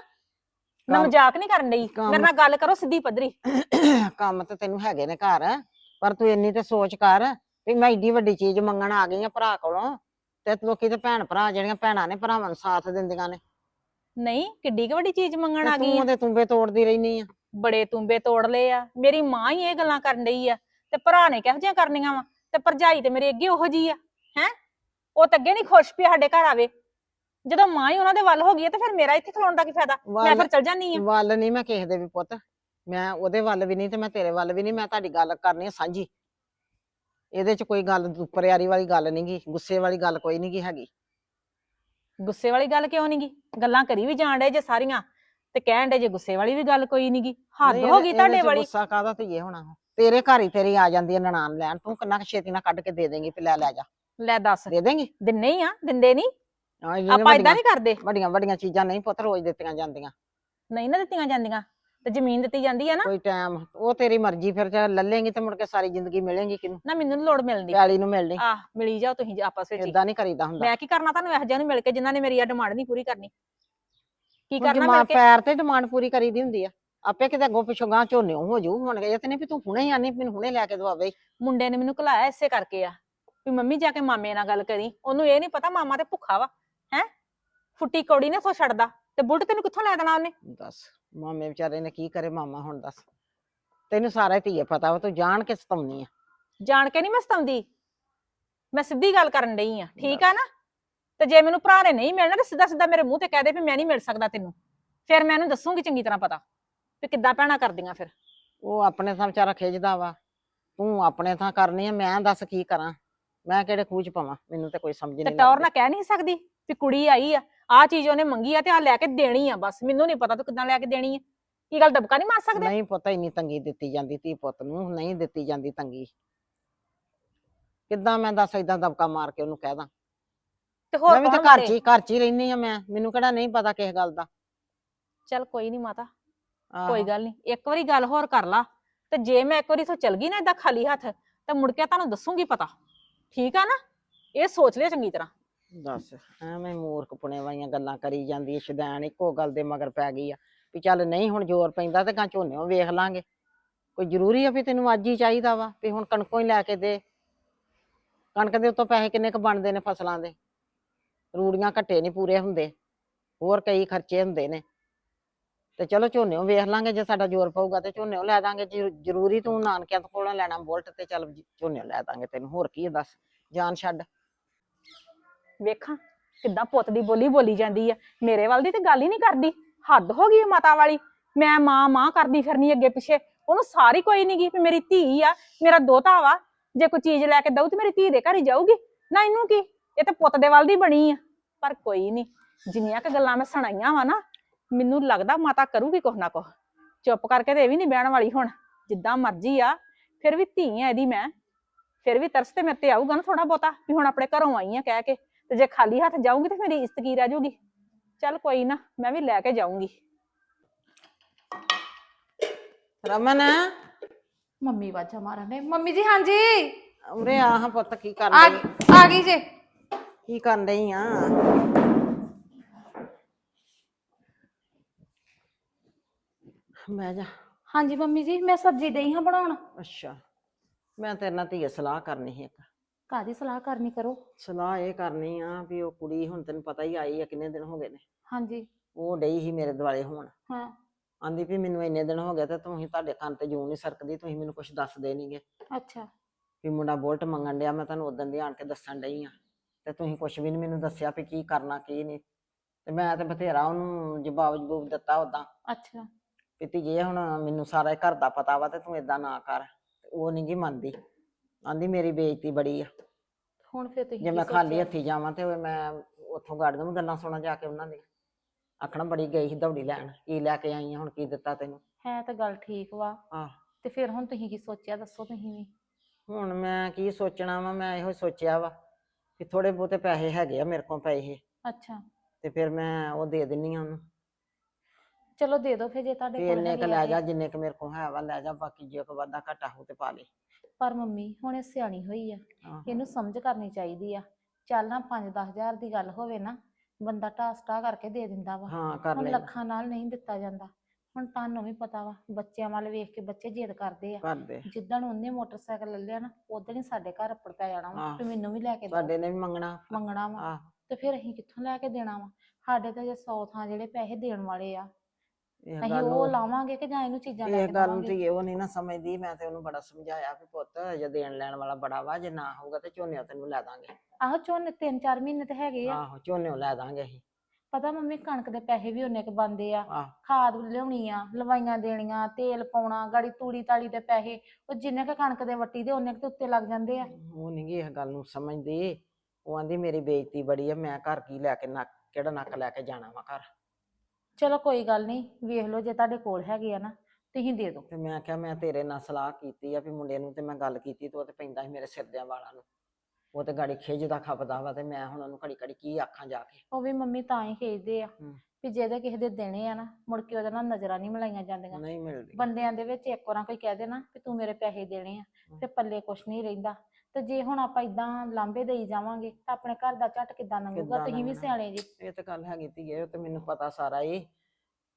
ਮੈਂ ਕੰਮ- ਮਜ਼ਾਕ ਨਹੀਂ ਕਰਨ ਕੰਮ- ਮੇਰੇ ਨਾਲ ਗੱਲ ਕਰੋ ਸਿੱਧੀ ਪੱਧਰੀ। ਕੰਮ ਤੇ ਤੈਨੂੰ ਹੈਗੇ ਨੇ ਘਰ ਪਰ ਤੂੰ ਇੰਨੀ ਤੇ ਸੋਚ ਕਰ ਵੀ ਮੈਂ ਏਡੀ ਵੱਡੀ ਚੀਜ਼ ਮੰਗਣ ਆ ਗਈ ਆ ਭਰਾ ਕੋਲੋਂ ਤੇ ਲੋਕੀ ਤੇ ਭੈਣ ਭਰਾ ਜਿਹੜੀਆਂ ਭੈਣਾਂ ਨੇ ਭਰਾਵਾਂ ਨੂੰ ਸਾਥ ਦਿੰਦੀਆਂ ਨੇ। ਨਹੀਂ ਕਿੱਡੀ ਕੁ ਵੱਡੀ ਚੀਜ਼ ਮੰਗਣ ਤੇ ਆ ਤੂੰ ਗਈ ਆ। ਉਹਦੇ ਤੁੰਬੇ ਤੋੜਦੀ ਰਹਿਨੀ ਆ। ਬੜੇ ਤੁੰਬੇ ਤੋੜ ਲਏ ਆ। ਮੇਰੀ ਮਾਂ ਹੀ ਇਹ ਗੱਲਾਂ ਕਰਨ ਡਈ ਆ ਤੇ ਭਰਾ ਨੇ ਕਿਹੋ ਜਿਹੀਆਂ ਕਰਨੀਆਂ ਵਾ? ਤੇ ਭਰਜਾਈ ਤੇ ਮੇਰੇ ਅੱਗੇ ਉਹੋ ਜੀ ਆ ਹੈ? ਉਹ ਤਾਂ ਅੱਗੇ ਨਹੀਂ ਖੁਸ਼ ਵੀ ਸਾਡੇ ਘਰ ਆਵੇ। ਜਦੋਂ ਮਾਂ ਹੀ ਉਹਨਾਂ ਦੇ ਵੱਲ ਹੋ ਗਈ ਤੇ ਫਿਰ ਮੇਰਾ ਇੱਥੇ ਖਲੋਣ ਦਾ ਕੀ ਫਾਇਦਾ? ਮੈਂ ਵੱਲ ਫਿਰ ਚਲ ਜਾਨੀ ਆ ਵੱਲ ਨਹੀਂ ਮੈਂ ਕਿਸੇ ਦੇ ਵੀ ਪੁੱਤ। ਮੈਂ ਉਹਦੇ ਵੱਲ ਵੀ ਨਹੀਂ ਤੇ ਮੈਂ ਤੇਰੇ ਵੱਲ ਵੀ ਨਹੀਂ ਮੈਂ ਤੁਹਾਡੀ ਗੱਲ ਕਰਨੀ ਆ ਸਾਂਝੀ। ਇਹਦੇ ਚ ਕੋਈ ਗੱਲ ਦੁਪਰਿਆਰੀ ਵਾਲੀ ਗੱਲ ਨੀ ਗੀ ਗੁੱਸੇ ਵਾਲੀ ਗੱਲ ਕੋਈ ਨੀ ਗੀ ਹੈਗੀ। ਗੁੱਸੇ ਵਾਲੀ ਗੱਲ ਕਿਉਂ ਨੀ ਗੀ? ਗੱਲਾਂ ਕਰੀ ਵੀ ਜਾਣ ਡੇ ਜੇ ਸਾਰੀਆਂ ਤੇ ਕਹਿਣ ਡੇ ਜੇ ਗੁੱਸੇ ਵਾਲੀ ਵੀ ਗੱਲ ਕੋਈ ਨੀ ਗੀ। ਹੱਦ ਨਹੀਂ ਹੋ ਗਈ ਇਹਦੇ ਤੁਹਾਡੇ ਚ ਵਾਲੀ। ਗੁੱਸਾ ਕਾਹਦਾ ਧੀਏ ਹੋਣਾ? ਤੇਰੇ ਘਰ ਹੀ ਤੇਰੀ ਆ ਜਾਂਦੀ ਹੈ ਨਨਾਣ ਲੈਣ। ਤੂੰ ਕਿੰਨਾ ਕੁ ਛੇਤੀ ਨਾਲ ਕੱਢ ਕੇ ਦੇ ਦੇਂਗੀ ਵੀ ਲੈ ਲੈ ਜਾ। ਲੈ ਦੱਸ। ਦੇ ਦੇਂਗੀ? ਦਿੰਨੇ ਹੀ ਆ ਦਿੰਦੇ ਨਹੀਂ। ਹਾਂ, ਜਿਹੜੀਆਂ ਆਪਾਂ ਇਦਾਂ ਨਹੀਂ ਕਰਦੇ। ਵੱਡੀਆਂ ਵੱਡੀਆਂ ਚੀਜ਼ਾਂ ਨਹੀਂ ਪੁੱਤ ਰੋਜ਼ ਦਿੱਤੀਆਂ ਜਾਂਦੀਆਂ। ਨਹੀਂ ਨਾ ਦਿੱਤੀਆਂ ਜਾਂਦੀਆਂ ਤੇ ਜ਼ਮੀਨ ਦਿੱਤੀ ਜਾਂਦੀ ਆ ਨਾ। ਕੋਈ ਟਾਈਮ ਉਹ ਤੇਰੀ ਮਰਜ਼ੀ ਫਿਰ ਜੇ ਲੱਲੇਂਗੀ ਤੇ ਮੁੜ ਕੇ ਸਾਰੀ ਜ਼ਿੰਦਗੀ ਮਿਲੇਗੀ ਕਿਨੂੰ ਨਾ ਮੈਨੂੰ ਨੀ ਲੋੜ ਮਿਲਦੀ ਪਿਆਲੀ ਨੂੰ ਮਿਲਣੀ। ਆਹ ਮਿਲੀ ਜਾਓ ਤੁਸੀਂ ਆਪਸ ਵਿੱਚ ਹੀ। ਇਦਾਂ ਨਹੀਂ ਕਰੀਦਾ ਹੁੰਦਾ। ਮੈਂ ਕੀ ਕਰਨਾ ਤੁਹਾਨੂੰ? ਇਹੋ ਜਿਹਾ ਨੂੰ ਮਿਲ ਕੇ ਜਿਨ੍ਹਾਂ ਨੇ ਮੇਰੀ ਆ ਡਿਮਾਂਡ ਨਹੀਂ ਪੂਰੀ ਕਰਨੀ। ਕੀ ਹੁਣ ਕਰਨਾ ਮਿਲ ਕੇ? ਪੈਰ ਤੇ ਡਿਮਾਂਡ ਪੂਰੀ ਕਰੀਦੀ ਹੁੰਦੀ ਆ। ਆਪੇ ਕਿਤੇ ਅੱਗੋਂ ਪਿੱਛੋਂ ਗਾਂ ਝੋਨੇ ਹੋ ਜੂ ਹੁਣ ਇਹ ਤੇ ਨਹੀਂ ਵੀ ਤੂੰ ਹੁਣੇ ਹੀ ਆਨੀ ਮੈਨੂੰ ਹੁਣੇ ਲੈ ਕੇ ਦਵਾਵੇ ਮੁੰਡੇ ਨੇ ਮੈਨੂੰ ਘਲਾਇਆ ਇਸੇ ਕਰਕੇ ਆ। ਵੀ ਮੰਮੀ ਜਾ ਕੇ ਮਾਮੇ ਨਾਲ ਗੱਲ ਕਰੀ। ਉਹਨੂੰ ਇਹ ਨਹੀਂ ਪਤਾ ਮਾਮਾ ਤੇ ਭੁੱਖਾ ਵਾ। ਹੈ? ਫੁੱਟੀ ਕੌੜੀ ਨੇ ਸੋ ਛੱਡਦਾ। ਤੇ ਬੁੱਢ ਤੈਨੂੰ ਕਿੱਥੋਂ ਲੈ ਦੇਣਾ ਉਹਨੇ? ਦੱਸ ਮਾਮੇ ਵਿਚਾਰੇ ਨੇ ਕੀ ਕਰੇ ਮਾਮਾ ਹੁਣ ਦੱਸ। ਤੈਨੂੰ ਸਾਰਾ ਹੀ ਧੀਏ ਪਤਾ ਵਾ ਤੂੰ ਜਾਣ ਕੇ ਸਤਾਉਣੀ ਆ। ਜਾਣ ਕੇ ਨਹੀਂ ਮੈਂ ਸਤਾਉਂਦੀ। ਮੈਂ ਸਿੱਧੀ ਗੱਲ ਕਰਨ ਡਈ ਆ ਠੀਕ ਆ ਨਾ? ਤੇ ਜੇ ਮੈਨੂੰ ਭਰਾ ਨੇ ਨਹੀਂ ਮਿਲਣਾ ਤੇ ਸਿੱਧਾ ਸਿੱਧਾ ਮੇਰੇ ਮੂੰਹ ਤੇ ਕਹਿ ਦੇ ਵੀ ਮੈਂ ਨਹੀਂ ਮਿਲ ਸਕਦਾ ਤੈਨੂੰ। ਫਿਰ ਮੈਂ ਉਹਨੂੰ ਦੱਸੂਗੀ ਚੰਗੀ ਤਰ੍ਹਾਂ ਪਤਾ ਵੀ ਕਿੱਦਾਂ ਭੈਣਾਂ ਕਰਦੀਆਂ ਫਿਰ। ਉਹ ਆਪਣੇ ਥਾਂ ਵਿਚਾਰਾ ਖਿੱਚਦਾ ਵਾ। ਤੂੰ ਆਪਣੇ ਥਾਂ ਕਰਨੀ ਆ ਮੈਂ ਦੱਸ ਕੀ ਕਰਾਂ? ਮੈਂ ਕਿਹੜੇ ਖੂਹ ਚ ਪਾਵਾਂ? ਮੈਨੂੰ ਤੇ ਕੋਈ ਸਮਝ ਤੇ ਨਹੀਂ ਟੌਰ ਨਾ ਕਹਿ ਨਹੀਂ ਸਕਦੀ? ਵੀ ਕੁੜੀ ਆਈ ਆ ਆ ਚੀਜ਼ ਉਹਨੇ ਮੰਗੀ ਆ ਤੇ ਆ ਲੈ ਕੇ ਦੇਣੀ ਆ ਬਸ ਮੈਨੂੰ ਨਹੀਂ ਪਤਾ ਤੂੰ ਕਿੱਦਾਂ ਲੈ ਕੇ ਦੇਣੀ ਆ। ਕੀ ਗੱਲ ਦਬਕਾ ਨਹੀਂ ਮਾਰ ਸਕਦੇ? ਨਹੀਂ ਪਤਾ ਇੰਨੀ ਤੰਗੀ ਦਿੱਤੀ ਜਾਂਦੀ ਧੀ ਪੁੱਤ ਨੂੰ ਨਹੀਂ ਦਿੱਤੀ ਜਾਂਦੀ ਤੰਗੀ। ਕਿੱਦਾਂ ਮੈਂ ਦੱਸ ਏਦਾਂ ਦਬਕਾ ਮਾਰ ਕੇ ਉਹਨੂੰ ਕਹਿ ਦਾਂ? ਤੇ ਹੋਰ ਮੈਂ ਵੀ ਤਾਂ ਕੌਣ ਘਰ? ਚ ਹੀ ਘਰ ਚ ਹੀ ਰਹਿਨੀ ਆ ਮੈਂ ਮੈਨੂੰ ਕਿਹੜਾ ਨਹੀਂ ਪਤਾ ਕਿਸ ਗੱਲ ਦਾ। ਚੱਲ ਕੋਈ ਨਹੀਂ ਮਾਤਾ ਆਹੋ। ਕੋਈ ਗੱਲ ਨਹੀਂ ਇੱਕ ਵਾਰੀ ਗੱਲ ਹੋਰ ਕਰ ਲਾ ਤੇ ਜੇ ਮੈਂ ਇੱਕ ਵਾਰੀ ਇੱਥੋਂ ਚਲ ਗਈ ਨਾ ਏਦਾਂ ਖਾਲੀ ਹੱਥ ਤਾਂ ਮੁੜ ਕੇ ਤੁਹਾਨੂੰ ਦੱਸੂਗੀ ਪਤਾ। ਠੀਕ ਆ ਨਾ? ਇਹ ਸੋਚ ਲਿਆ ਚੰਗੀ ਤਰ੍ਹਾਂ। ਦੱਸ। ਐਵੇਂ ਮੂਰਖ ਪੁਣੇ ਵਾਲੀਆਂ ਗੱਲਾਂ ਕਰੀ ਜਾਂਦੀ ਐ ਸ਼ਦੈਣ ਇੱਕੋ ਗੱਲ ਦੇ ਮਗਰ ਪੈ ਗਈ ਆ ਵੀ ਚੱਲ ਨਹੀਂ ਹੁਣ ਜ਼ੋਰ ਪੈਂਦਾ ਤੇ ਗਾਂ ਝੋਨਿਓ ਵੇਖ ਲਾਂਗੇ। ਕੋਈ ਜ਼ਰੂਰੀ ਆ ਵੀ ਤੈਨੂੰ ਅੱਜ ਹੀ ਚਾਹੀਦਾ ਵਾ ਵੀ ਹੁਣ ਕਣਕੋਂ ਹੀ ਲੈ ਕੇ ਦੇ। ਕਣਕ ਦੇ ਉੱਤੋਂ ਪੈਸੇ ਕਿੰਨੇ ਕ ਬਣਦੇ ਨੇ ਫਸਲਾਂ ਦੇ? ਰੂੜੀਆਂ ਘੱਟੇ ਨਹੀਂ ਪੂਰੇ ਹੁੰਦੇ, ਹੋਰ ਕਈ ਖਰਚੇ ਹੁੰਦੇ ਨੇ। ਤੇ ਚਲੋ ਝੋਨਿਓ ਵੇਖ ਲਾਂਗੇ ਜੇ ਸਾਡਾ ਜ਼ੋਰ ਪਊਗਾ ਤੇ ਝੋਨਿਓ ਲੈ ਦਾਂਗੇ। ਜੇ ਜ਼ਰੂਰੀ ਤੂੰ ਨਾਨਕਿਆਂ ਤੋਂ ਕੋਲੋਂ ਲੈਣਾ ਬੁਲਟ ਤੇ ਚੱਲ ਝੋਨੇ ਲੈ ਦਾਂਗੇ ਤੈਨੂੰ, ਹੋਰ ਕੀ ਆ ਦੱਸ? ਜਾਨ ਛੱਡ। ਵੇਖਾਂ ਕਿੱਦਾਂ ਪੁੱਤ ਦੀ ਬੋਲੀ ਬੋਲੀ ਜਾਂਦੀ ਆ। ਮੇਰੇ ਵੱਲ ਦੀ ਤੇ ਗੱਲ ਹੀ ਨਹੀਂ ਕਰਦੀ। ਹੱਦ ਹੋ ਗਈ ਮਾਤਾ ਵਾਲੀ। ਮੈਂ ਮਾਂ ਮਾਂ ਕਰਦੀ ਫਿਰਨੀ ਅੱਗੇ ਪਿੱਛੇ। ਉਹਨੂੰ ਸਾਰੀ ਕੋਈ ਨਹੀਂ ਗਈ ਵੀ ਮੇਰੀ ਧੀ ਆ, ਮੇਰਾ ਦੋਤਾ ਵਾ। ਜੇ ਕੋਈ ਚੀਜ਼ ਲੈ ਕੇ ਦਊ ਤੇ ਮੇਰੀ ਧੀ ਦੇ ਘਰ ਹੀ ਜਾਊਗੀ। ਨਾ ਇਹਨੂੰ ਕੀ? ਇਹ ਤੇ ਪੁੱਤ ਦੇ ਵੱਲ ਦੀ ਬਣੀ ਆ। ਪਰ ਕੋਈ ਨਹੀਂ ਜਿੰਨੀਆਂ ਕ ਗੱਲਾਂ ਮੈਂ ਸੁਣਾਈਆਂ ਵਾ ਨਾ, ਮੈਨੂੰ ਲੱਗਦਾ ਮਾਤਾ ਕਰੂਗੀ ਕੁਛ ਨਾ ਕੁਛ। ਚੁੱਪ ਕਰਕੇ ਤੇ ਇਹ ਵੀ ਨਹੀਂ ਬਹਿਣ ਵਾਲੀ ਹੁਣ। ਜਿੱਦਾਂ ਮਰਜ਼ੀ ਆ, ਫਿਰ ਵੀ ਧੀ ਆ ਇਹਦੀ ਮੈਂ। ਫਿਰ ਵੀ ਤਰਸ ਤੇ ਮੇਰੇ ਤੇ ਆਊਗਾ ਨਾ ਥੋੜਾ ਬਹੁਤਾ, ਵੀ ਹੁਣ ਆਪਣੇ ਘਰੋਂ ਆਈ ਆ ਕਹਿ ਕੇ। ਤੇ ਜੇ ਖਾਲੀ ਹੱਥ ਜਾਊਂਗੀ ਤੇ ਮੇਰੀ ਇੱਜ਼ਤ ਕੀ ਰਹਿ ਜਾਊਗੀ ਚੱਲ ਕੋਈ ਨਾ ਮੈਂ ਵੀ ਲੈ ਕੇ ਜਾਊਂਗੀ ਰਮਨ ਮੰਮੀ ਵਾਜਾ ਮਾਰਨ ਦੇ ਮੰਮੀ ਜੀ ਹਾਂਜੀ ਉਰੇ ਆ ਹਾਂ ਪੁੱਤ ਕੀ ਕਰਨ ਆ ਡਈ ਆ ਗਈ ਜੇ ਕੀ ਕਰਨ ਡਈ ਆ ਮੈਂ ਜਾ ਹਾਂਜੀ ਮੰਮੀ ਜੀ ਮੈਂ ਸਬਜ਼ੀ ਡਈ ਹਾਂ ਬਣਾਉਣ ਅੱਛਾ ਮੈਂ ਤੇਰੇ ਨਾਲ ਧੀਏ ਸਲਾਹ ਕਰਨੀ ਸੀ ਇੱਕ ਕਾਦੀ ਸਲਾਹ ਕਰਨੀ ਕਰੋ। ਸਲਾਹ ਇਹ ਕਰਨੀ ਆ ਵੀ ਉਹ ਕੁੜੀ ਹੁਣ ਤੈਨੂੰ ਪਤਾ ਹੀ ਆਈ ਆ ਕਿੰਨੇ ਦਿਨ ਹੋ ਗਏ ਨੇ। ਹਾਂਜੀ। ਉਹ ਡਈ ਸੀ ਮੇਰੇ ਦੁਆਲੇ ਹੋਣ। ਹਾਂ। ਆਂਦੀ ਵੀ ਮੈਨੂੰ ਇੰਨੇ ਦਿਨ ਹੋ ਗਏ ਤੇ ਤੁਸੀਂ ਤੁਹਾਡੇ ਕੰਨ ਤੇ ਜੂੰ ਨਹੀਂ ਸਰਕਦੀ ਤੁਸੀਂ ਮੈਨੂੰ ਕੁਝ ਦੱਸਦੇ ਨਹੀਂਗੇ ਅੱਛਾ। ਵੀ ਮੁੰਡਾ ਬੁਲਟ ਮੰਗਣ ਡਿਆ ਮੈਂ ਤੁਹਾਨੂੰ ਉਦੋਂ ਦੀ ਆਣ ਕੇ ਦੱਸਣ ਡਈ ਆ। ਤੇ ਤੁਸੀਂ ਕੁਝ ਵੀ ਨਹੀਂ ਮੈਨੂੰ ਦੱਸਿਆ ਵੀ ਕੀ ਕਰਨਾ ਕੀ ਨਹੀਂ। ਤੇ ਮੈਂ ਤੇ ਬਥੇਰਾ ਉਹਨੂੰ ਜਵਾਬ ਜਵਾਬ ਦਿੱਤਾ ਉਦਾਂ ਅੱਛਾ। ਵੀ ਧੀਏ ਹੁਣ ਮੈਨੂੰ ਸਾਰਾ ਘਰ ਦਾ ਪਤਾ ਵਾ ਤੇ ਤੂੰ ਇਦਾਂ ਨਾ ਕਰ। ਉਹ ਨਹੀਂ ਗੀ ਮੰਨਦੀ। ਆਂਦੀ ਮੇਰੀ ਬੇਇੱਜ਼ਤੀ ਬੜੀ ਆ। ਹੁਣ ਫਿਰ ਤੁਸੀਂ ਜੇ ਕੀ ਮੈਂ ਖਾਲੀ ਸੋਚਿਆ? ਹੱਥੀ ਜਾਵਾਂ ਤੇ ਮੈਂ ਉੱਥੋਂ ਗਾੜੀਆਂ ਵੀ ਗੱਲਾਂ ਸੁਣਾ ਜਾ ਕੇ ਉਹਨਾਂ ਦੀਆਂ। ਆਖਣਾ ਬੜੀ ਗਈ ਸੀ ਦੌੜੀ ਲੈਣ ਕੀ ਲੈ ਕੇ ਆਈ ਆ ਹੁਣ ਕੀ ਦਿੱਤਾ ਤੈਨੂੰ? ਹੈ ਤਾਂ ਗੱਲ ਠੀਕ ਵਾ। ਆਹ। ਤੇ ਫਿਰ ਹੁਣ ਤੁਸੀਂ ਕੀ ਸੋਚਿਆ ਦੱਸੋ ਤੁਸੀਂ ਵੀ। ਹੁਣ ਮੈਂ ਕੀ ਸੋਚਣਾ ਵਾ ਮੈਂ ਇਹੋ ਸੋਚਿਆ ਵਾ ਕਿ ਥੋੜੇ ਬਹੁਤੇ ਪੈਸੇ ਹੈਗੇ ਆ ਮੇਰੇ ਕੋਲ ਪਏ ਅੱਛਾ। ਤੇ ਫਿਰ ਮੈਂ ਉਹ ਦੇ ਦਿੰਨੀ ਆ ਉਹਨੂੰ। ਚਲੋ ਦੇ ਦਿਓ ਫਿਰ ਜੇ ਤੁਹਾਡੇ ਕੋਲ ਇੰਨੇ ਕ ਹੈਗੇ ਲੈ ਆ ਜਾ। ਜਿੰਨੇ ਕ ਮੇਰੇ ਕੋਲ ਹੈ ਵਾ ਲੈ ਜਾ ਬਾਕੀ ਜੇ ਕੋ ਵਾਧਾ ਘਾਟਾ ਹੋ ਤੇ ਪਾ ਲੈ। ਪਰ ਮੰਮੀ ਹੁਣ ਇਹ ਸਿਆਣੀ ਹੋਈ ਆ। ਆਹੋ। ਇਹਨੂੰ ਸਮਝ ਕਰਨੀ ਚਾਹੀਦੀ ਆ। ਚੱਲ ਨਾ 5-10000 ਦੀ ਗੱਲ ਹੋਵੇ ਨਾ ਬੰਦਾ ਟਾਸ ਟਾ ਕਰਕੇ ਦੇ ਦਿੰਦਾ ਵਾ। ਹਾਂ ਕਰ ਹੁਣ ਲੈ ਲੱਖਾਂ ਨਾਲ ਨਹੀਂ ਦਿੱਤਾ ਜਾਂਦਾ। ਹੁਣ ਤੁਹਾਨੂੰ ਵੀ ਪਤਾ ਵਾ ਬੱਚਿਆਂ ਵੱਲ ਵੇਖ ਕੇ ਬੱਚੇ ਜਿੱਦ ਕਰਦੇ ਆ। ਕਰਦੇ। ਜਿੱਦਣ ਉਹਨੇ ਮੋਟਰਸਾਈਕਲ ਲੈ ਲਿਆ ਨਾ ਉਦੋਂ ਹੀ ਸਾਡੇ ਘਰ ਅੱਪੜ ਪੈ ਜਾਣਾ ਵਾ ਆਹ। ਤੇ ਮੈਨੂੰ ਵੀ ਲੈ ਕੇ ਦਿਓ। ਸਾਡੇ ਨੇ ਵੀ ਮੰਗਣਾ। ਮੰਗਣਾ ਵਾ। ਆਹ। ਤੇ ਫਿਰ ਅਸੀਂ ਕਿੱਥੋਂ ਲੈ ਕੇ ਦੇਣਾ ਵਾ? ਸਾਡੇ ਤਾਂ ਜੇ 100 ਥਾਂ ਜਿਹੜੇ ਪੈਸੇ ਦੇਣ ਵਾਲੇ ਆ ਇਹ ਅਸੀਂ ਗੱਲ ਉਹ ਉਹ- ਲਾਵਾਂਗੇ ਕਿ ਜਾਂ ਇਹਨੂੰ ਚੀਜ਼ਾਂ ਲੈ ਇਹ ਕੇ ਗੱਲ ਨੂੰ ਦੇਵਾਂਗੇ। ਧੀਏ ਉਹ ਨਹੀਂ ਨਾ ਸਮਝਦੀ ਮੈਂ ਤੇ ਉਹਨੂੰ ਬੜਾ ਸਮਝਾਇਆ ਵੀ ਪੁੱਤ ਜੇ ਦੇਣ ਲੈਣ ਵਾਲਾ ਬੜਾ ਵਾ ਜੇ ਨਾ ਹੋਊਗਾ ਤੇ ਝੋਨੇ ਤੈਨੂੰ ਲੈ ਦਾਂਗੇ। ਆਹੋ ਝੋਨੇ 3-4 ਮਹੀਨੇ ਤੇ ਹੈਗੇ ਆ। ਆਹੋ ਝੋਨੇ ਲੈ ਦਾਂਗੇ ਅਸੀਂ। ਪਤਾ ਮੰਮੀ ਕਣਕ ਦੇ ਪੈਸੇ ਵੀ ਉਹਨੇ ਕ ਬੰਦੇ ਆ। ਆਹ। ਖਾਦ ਲਿਆਉਣੀ ਆ ਲਵਾਈਆਂ ਦੇਣੀਆਂ ਤੇਲ ਪਾਉਣਾ ਗਾੜੀ ਤੂੜੀ ਤਾੜੀ ਦੇ ਪੈਸੇ ਉਹ ਜਿੰਨੇ ਕ ਕਣਕ ਦੇ ਵੱਟੀ ਦੇ ਉਹਨੇ ਕੁ ਤੇ ਉੱਤੇ ਲੱਗ ਜਾਂਦੇ ਆ। ਉਹ ਨਹੀਂ ਗੀ ਇਹ ਗੱਲ ਨੂੰ ਸਮਝਦੀ। ਉਹ ਆਂਦੀ ਮੇਰੀ ਬੇਇੱਜ਼ਤੀ ਬੜੀ ਆ ਮੈਂ ਘਰ ਕੀ ਲੈ ਕੇ ਨੱਕ ਕਿਹੜਾ ਨੱਕ ਲੈ ਕੇ ਜਾਣਾ ਵਾ ਘਰ? ਚਲੋ ਕੋਈ ਗੱਲ ਨਹੀਂ ਵੇਖ ਲਓ ਜੇ ਤੁਹਾਡੇ ਕੋਲ ਹੈਗੇ ਆ ਨਾ ਤੁਸੀਂ ਦੇ ਦਿਓ। ਤੇ ਮੈਂ ਕਿਹਾ ਮੈਂ ਤੇਰੇ ਨਾਲ ਸਲਾਹ ਕੀਤੀ ਆ ਵੀ ਮੁੰਡੇ ਨੂੰ ਤੇ ਮੈਂ ਗੱਲ ਕੀਤੀ ਤੇ ਉਹ ਤੇ ਪੈਂਦਾ ਸੀ ਮੇਰੇ ਸਿਰ ਦੇ ਵਾਲਾਂ ਨੂੰ। ਉਹ ਤੇ ਗਾੜੀ ਖਿੱਚਦਾ ਖਪਦਾ ਵਾ ਤੇ ਮੈਂ ਹੁਣ ਉਹਨੂੰ ਘੜੀ ਘੜੀ ਕੀ ਆਖਾਂ ਜਾ ਕੇ। ਉਹ ਵੀ ਮੰਮੀ ਤਾਂ ਹੀ ਖੇਜਦੇ ਆ। ਹਮ। ਵੀ ਜਿਹਦੇ ਕਿਸੇ ਦੇ ਦੇਣੇ ਆ ਨਾ ਮੁੜ ਕੇ ਉਹਦੇ ਨਾਲ ਨਜ਼ਰਾਂ ਨਹੀਂ ਮਿਲਾਈਆਂ ਜਾਂਦੀਆਂ। ਨਹੀਂ ਮਿਲਦੀ। ਬੰਦਿਆਂ ਦੇ ਵਿੱਚ ਇੱਕ ਵਾਰਾਂ ਕੋਈ ਕਹਿ ਦੇ ਨਾ ਵੀ ਤੂੰ ਮੇਰੇ ਪੈਸੇ ਦੇਣੇ ਆ ਤੇ ਪੱਲੇ ਕੁਛ ਨਹੀਂ ਰਹਿੰਦਾ। ਤੇ ਜੇ ਹੁਣ ਆਪਾਂ ਇਦਾਂ ਲਾਂਬੇ ਦੇਈ ਜਾਵਾਂਗੇ ਤਾਂ ਆਪਣੇ ਘਰ ਦਾ ਝਟ ਕਿੱਦਾਂ ਲੰਘੂਗਾ? ਕਿੱਦਾਂ ਤੁਸੀਂ ਵੀ ਲੰਘਣਾ? ਸਿਆਣੇ ਜੀ। ਇਹ ਤਾਂ ਗੱਲ ਹੈਗੀ ਧੀਏ ਉਹ ਤੇ ਮੈਨੂੰ ਪਤਾ ਸਾਰਾ ਹੀ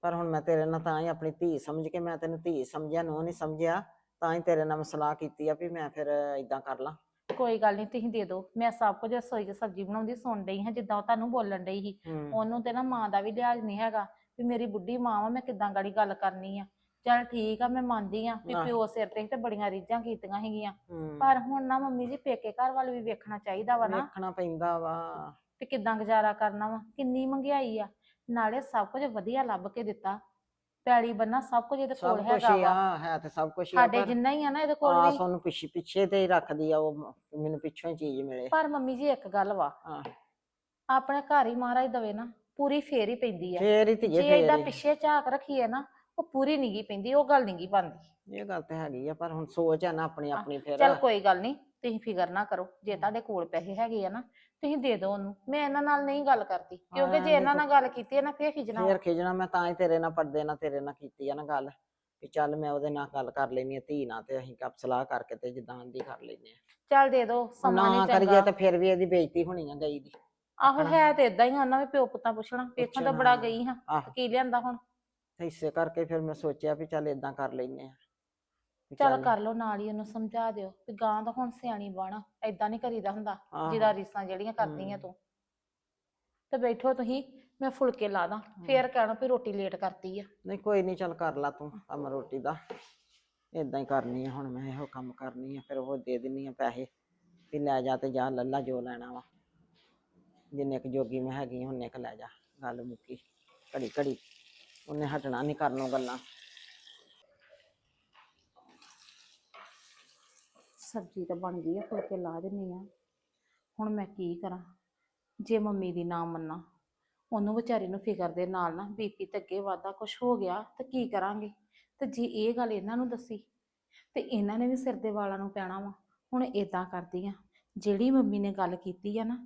ਪਰ ਹੁਣ ਮੈਂ ਤੇਰੇ ਨਾਲ ਤਾਂ ਹੀ ਆਪਣੀ ਧੀ ਸਮਝ ਕੇ ਮੈਂ ਤੈਨੂੰ ਧੀ ਸਮਝਿਆ ਨੋ ਨਹੀਂ ਸਮਝਿਆ ਤਾਂ ਹੀ ਤੇਰੇ ਨਾਲ ਮੈਂ ਸਲਾਹ ਕੀਤੀ ਆ ਵੀ ਮੈਂ ਫਿਰ ਇਦਾਂ ਕਰ ਲਾਂ। ਕੋਈ ਗੱਲ ਨਹੀਂ ਤੁਸੀਂ ਦੇ ਦਿਓ। ਮੈਂ ਸਭ ਕੁਝ ਰਸੋਈ 'ਚ ਸਬਜ਼ੀ ਬਣਾਉਂਦੀ ਸੁਣ ਰਹੀ ਹਾਂ ਜਿੱਦਾਂ ਉਹ ਤੁਹਾਨੂੰ ਬੋਲਣ ਡਈ ਸੀ। ਹੂੰ। ਉਹਨੂੰ ਤੇ ਨਾ ਮਾਂ ਦਾ ਵੀ ਲਿਹਾਜ਼ ਨਹੀਂ ਹੈਗਾ ਵੀ ਮੇਰੀ ਬੁੱਢੀ ਮਾਂ ਵਾ ਮੈਂ ਕਿੱਦਾਂ ਗਾੜੀ ਗੱਲ ਕਰਨੀ ਆ। ਚੱਲ ਠੀਕ ਆ ਮੈਂ ਮੰਨਦੀ ਆ ਵੀ ਆਹ। ਪਿਓ ਸਿਰ ਤੇ ਸੀ ਤੇ ਬੜੀਆਂ ਰੀਝਾਂ ਕੀਤੀਆਂ ਹੈਗੀਆਂ। ਹੂੰ। ਪਰ ਹੁਣ ਨਾ ਮੰਮੀ ਜੀ ਪੇਕੇ ਘਰ ਵੱਲ ਵੀ ਵੇਖਣਾ ਚਾਹੀਦਾ ਵਾ ਨਾ। ਵੇਖਣਾ ਪੈਂਦਾ ਵਾ। ਵੀ ਕਿੱਦਾਂ ਗੁਜ਼ਾਰਾ ਕਰਨਾ ਵਾ ਕਿੰਨੀ ਮਹਿੰਗਾਈ ਆ। ਨਾਲੇ ਸਭ ਕੁਝ ਵਧੀਆ ਲੱਭ ਕੇ ਦਿੱਤਾ। ਪੈੜੀ ਬੰਨਾ ਸਭ ਕੁਝ ਇਹਦੇ ਕੋਲ ਸਭ ਕੁਝ ਹੈਗਾ ਹੀ ਵਾ। ਆ ਹੈ ਤੇ ਸਭ ਕੁਝ ਆ ਸਾਡੇ ਪਰ ਜਿੰਨਾ ਹੀ ਆ ਨਾ ਇਹਦੇ ਕੋਲ ਆਸ ਵੀ। ਉਹਨੂੰ ਪਿੱਛੇ ਪਿੱਛੇ ਤੇ ਹੀ ਰੱਖਦੀ ਆ ਉਹ ਮ- ਮੈਨੂੰ ਪਿੱਛੋਂ ਹੀ ਚੀਜ਼ ਮਿਲੇ। ਪਰ ਮੰਮੀ ਜੀ ਇੱਕ ਗੱਲ ਵਾ। ਹਾਂ। ਆਪਣੇ ਘਰ ਹੀ ਮਹਾਰਾਜ ਦਵੇ ਨਾ ਪੂਰੀ ਫੇਰ ਹੀ ਪੈਂਦੀ ਆ। ਫੇਰ ਹੀ ਧੀਏ ਜੇ ਫੇਰ ਹੀ। ਪਿੱਛੇ ਝਾਕ ਰੱਖੀਏ ਨਾ ਉਹ ਪੂਰੀ ਨਹੀਂਗੀ ਪੈਂਦੀ ਉਹ ਗੱਲ ਨਹੀਂਗੀ ਬਣਦੀ। ਇਹ ਗੱਲ ਤੇ ਹੈਗੀ ਆ ਪਰ ਹੁਣ ਸੋਚ ਆ ਨਾ ਆਪਣੀ ਆਪਣੀ ਫਿਰ। ਚਲ ਕੋਈ ਗੱਲ ਨਹੀਂ ਤੁਸੀਂ ਫਿਕਰ ਨਾ ਕਰੋ ਜੇ ਤੁਹਾਡੇ ਕੋਲ ਪੈਸੇ ਹੈਗੇ ਆ ਨਾ ਤੁਸੀਂ ਦੇ ਦਿਓ ਉਹਨੂੰ। ਮੈਂ ਇਹਨਾਂ ਨਾਲ ਨਹੀਂ ਗੱਲ ਕਰਦੀ ਕਿਉਂਕਿ ਜੇ ਇਹਨਾਂ ਨਾਲ ਗੱਲ ਕੀਤੀ ਹੈ ਨਾ ਫੇਰ ਖਿਜਣਾ ਫੇਰ ਖਿਜਣਾ ਮੈਂ ਤਾਂ ਹੀ ਤੇਰੇ ਨਾਲ ਪਰਦੇ ਨਾਲ ਤੇਰੇ ਨਾਲ ਕੀਤੀ ਆ ਨਾ ਗੱਲ ਵੀ ਚੱਲ ਮੈਂ ਉਹਦੇ ਨਾਲ ਗੱਲ ਕਰ ਲੈਣੀ ਆ ਧੀ ਨਾਲ ਤੇ ਅਸੀਂ ਕੱਪ ਸਲਾਹ ਕਰਕੇ ਤੇ ਜਿੱਦਾਂ ਦੀ ਕਰ ਲੈਨੇ ਆ। ਚੱਲ ਦੇ ਦਿਓ ਸਮਾਂ ਨਾ ਨਹੀਂ ਕਰੀਏ ਚੰਗਾ। ਤੇ ਫਿਰ ਵੀ ਇਹਦੀ ਬੇਇੱਜ਼ਤੀ ਹੋਣੀ ਆ ਗਈ ਦੀ ਆਹੋ ਹੈ ਤੇ ਇਦਾਂ ਹੀ ਆ, ਉਹਨਾਂ ਵੀ ਪਿਓ ਪੁੱਤਾਂ ਪੁੱਛਣਾ ਵੇਖਣ ਤਾਂ ਬੜਾ। ਗਈ ਹਾਂ ਆਹ। ਕੀ ਲਿਆਂਦਾ ਹੁਣ? ਤੇ ਇਸੇ ਕਰਕੇ ਫਿਰ ਮੈਂ ਸੋਚਿਆ ਵੀ ਚੱਲ ਇਦਾਂ ਕਰ ਲੈਨੇ ਆ। ਵੀ ਚੱਲ ਕਰ ਲਓ ਨਾਲ ਹੀ ਉਹਨੂੰ ਸਮਝਾ ਦਿਓ ਵੀ ਗਾਂ ਤਾਂ ਹੁਣ ਸਿਆਣੀ ਬਣ ਐਦਾਂ ਨਹੀਂ ਕਰੀਦਾ ਹੁੰਦਾ ਆਹੋ। ਜਿਹਦਾ ਰੀਸਾਂ ਜਿਹੜੀਆਂ ਕਰਦੀਆਂ। ਤੂੰ। ਤੇ ਬੈਠੋ ਤੁਸੀਂ ਮੈਂ ਫੁਲਕੇ ਲਾ ਦਾਂ ਫੇਰ ਕਹਿਣਾ ਵੀ ਰੋਟੀ ਲੇਟ ਕਰਤੀ ਆ। ਨਹੀਂ ਕੋਈ ਨਹੀਂ ਚੱਲ ਕਰ ਲਾ ਤੂੰ ਕੰਮ ਰੋਟੀ ਦਾ। ਇਦਾਂ ਹੀ ਕਰਨੀ ਆ ਹੁਣ ਮੈਂ ਇਹੋ ਕੰਮ ਕਰਨੀ ਆ ਫਿਰ ਉਹ ਦੇ ਦਿੰਨੀ ਆ ਪੈਸੇ ਵੀ ਲੈ ਜਾ ਤੇ ਜਾ ਲੱਲਾ ਜੋ ਲੈਣਾ ਵਾ। ਜਿੰਨੇ ਕੁ ਜੋਗੀ ਮੈਂ ਹੈਗੀ ਉਨੇ ਕੁ ਲੈ ਜਾ ਗੱਲ ਮੁੱਕੀ। ਘੜੀ ਘੜੀ ਉਹਨੇ ਹਟਣਾ ਨਹੀਂ ਕਰਨੋਂ ਗੱਲਾਂ। ਸਬਜ਼ੀ ਤਾਂ ਬਣ ਗਈ ਆ, ਫੁਲਕੇ ਲਾ ਦਿੰਨੀ ਆ। ਹੁਣ ਮੈਂ ਕੀ ਕਰਾਂ? ਜੇ ਮੰਮੀ ਦੀ ਨਾ ਮੰਨਾਂ, ਉਹਨੂੰ ਵਿਚਾਰੀ ਨੂੰ ਫਿਕਰ ਦੇ ਨਾਲ ਨਾ ਬੀਪੀ ਤੇ ਅੱਗੇ ਵਾਧਾ ਕੁਝ ਹੋ ਗਿਆ, ਤੇ ਕੀ ਕਰਾਂਗੇ? ਤੇ ਜੇ ਇਹ ਗੱਲ ਇਹਨਾਂ ਨੂੰ ਦੱਸੀ, ਤੇ ਇਹਨਾਂ ਨੇ ਵੀ ਸਿਰ ਦੇ ਵਾਲਾਂ ਨੂੰ ਪੈਣਾ ਵਾ। ਹੁਣ ਇਦਾਂ ਕਰਦੀ ਆ, ਜਿਹੜੀ ਮੰਮੀ ਨੇ ਗੱਲ ਕੀਤੀ ਆ ਨਾ,